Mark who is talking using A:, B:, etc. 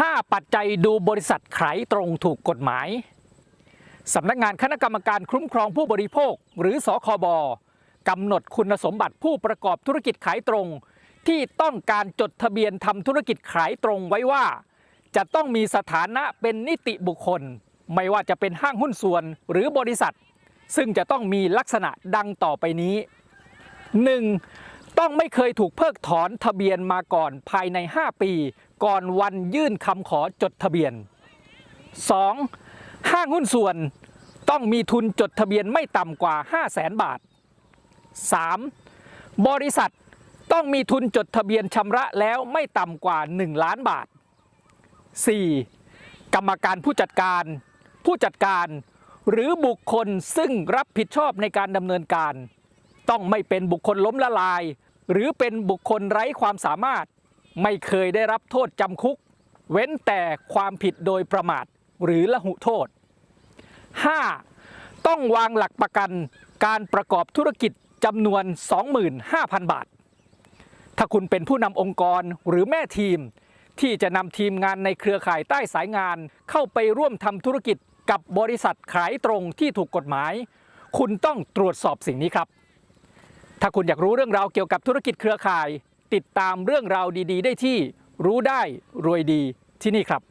A: 5 ปัจจัยดูบริษัทขายตรงถูกกฎหมาย สำนักงานคณะกรรมการคุ้มครองผู้บริโภค หรือสคบกำหนดคุณสมบัติผู้ประกอบธุรกิจขายตรง ที่ต้องการจดทะเบียนทำธุรกิจขายตรงไว้ว่า จะต้องมีสถานะเป็นนิติบุคคล ไม่ว่าจะเป็นห้างหุ้นส่วนหรือบริษัท ซึ่งจะต้องมีลักษณะดังต่อไปนี้ 1. ต้องไม่เคยถูกเพิกถอนทะเบียนมาก่อนภายใน 5 ปี ก่อนวันยื่นคำขอจดทะเบียน 2. ห้างหุ้นส่วนต้องมีทุนจดทะเบียนไม่ต่ำกว่า 5 0 0แสนบาท 3. บริษัทต้องมีทุนจดทะเบียนชำระแล้วไม่ต่ำกว่า 1 ล้านบาท 4. กรรมการผู้จัดการ ผู้จัดการ หรือบุคคลซึ่งรับผิดชอบในการดำเนินการ ต้องไม่เป็นบุคคลล้มละลาย หรือเป็นบุคคลไร้ความสามารถ ไม่เคยได้รับโทษจำคุก เว้นแต่ความผิดโดยประมาทหรือละหุโทษ 5. ต้องวางหลักประกันการประกอบธุรกิจจำนวน 25,000 บาท ถ้าคุณเป็นผู้นำองค์กรหรือแม่ทีม ที่จะนำทีมงานในเครือข่ายใต้สายงาน เข้าไปร่วมทำธุรกิจกับบริษัทขายตรงที่ถูกกฎหมาย คุณต้องตรวจสอบสิ่งนี้ครับ ถ้าคุณอยากรู้เรื่องราวเกี่ยวกับธุรกิจเครือข่าย ติดตามเรื่องราวดี ๆ ได้ที่รู้ได้รวยดีที่นี่ครับ